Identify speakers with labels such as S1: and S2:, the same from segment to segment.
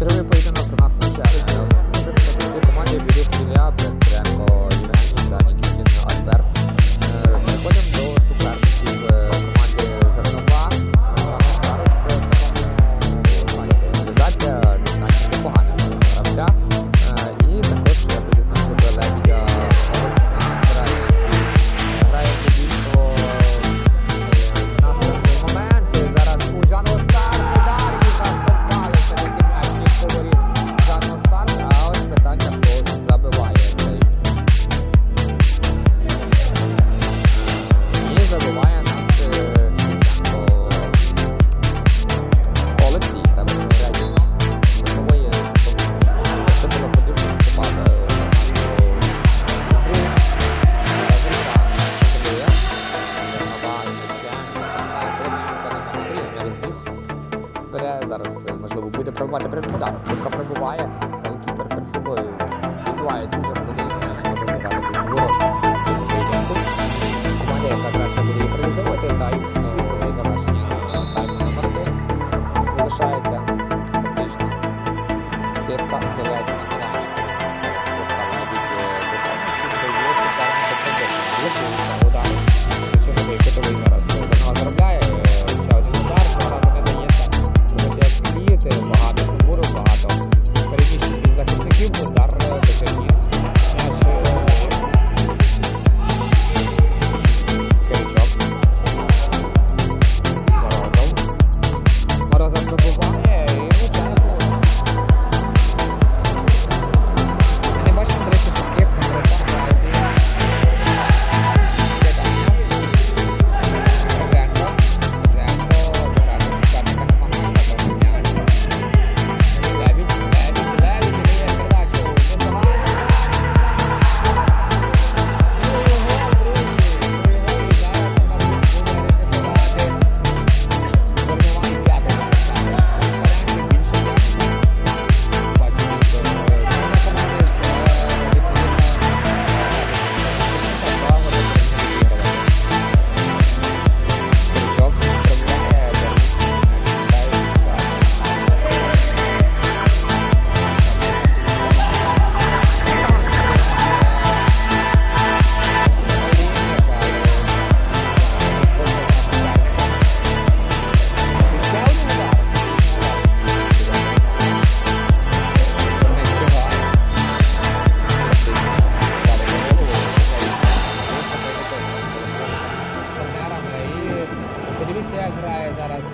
S1: Should I пробиває, голкіпер перед собою відбиває дуже спокійно, може зіграти ключову роль в цьому поєдинку. Команда, яка краще буде їх реалізовувати, тайм завершення тайму номер один залишається фактично. Цирка з'являється на майданчику. Цирка навіть е, виконує суперника. Блокується удар. Чорновий кутовий зараз за заробляє. Е, Ще один удар, цього разу не дається. Буде як слід, е, багато фігури, багато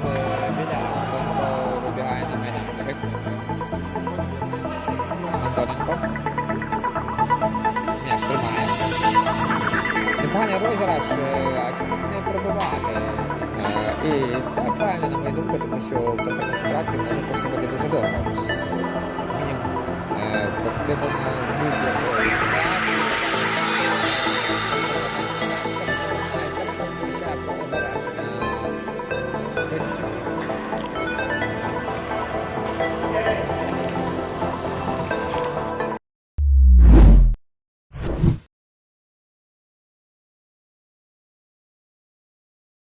S1: Біля. Антоненко вибігає на майданчик. Антоненко. М'яч тримає. Непоганий розіграш, е, а чому не пробивати? Е, І це правильно, на мою думку, тому що втрата концентрації може коштувати дуже е, пропустити можна з будь-якої ситуації.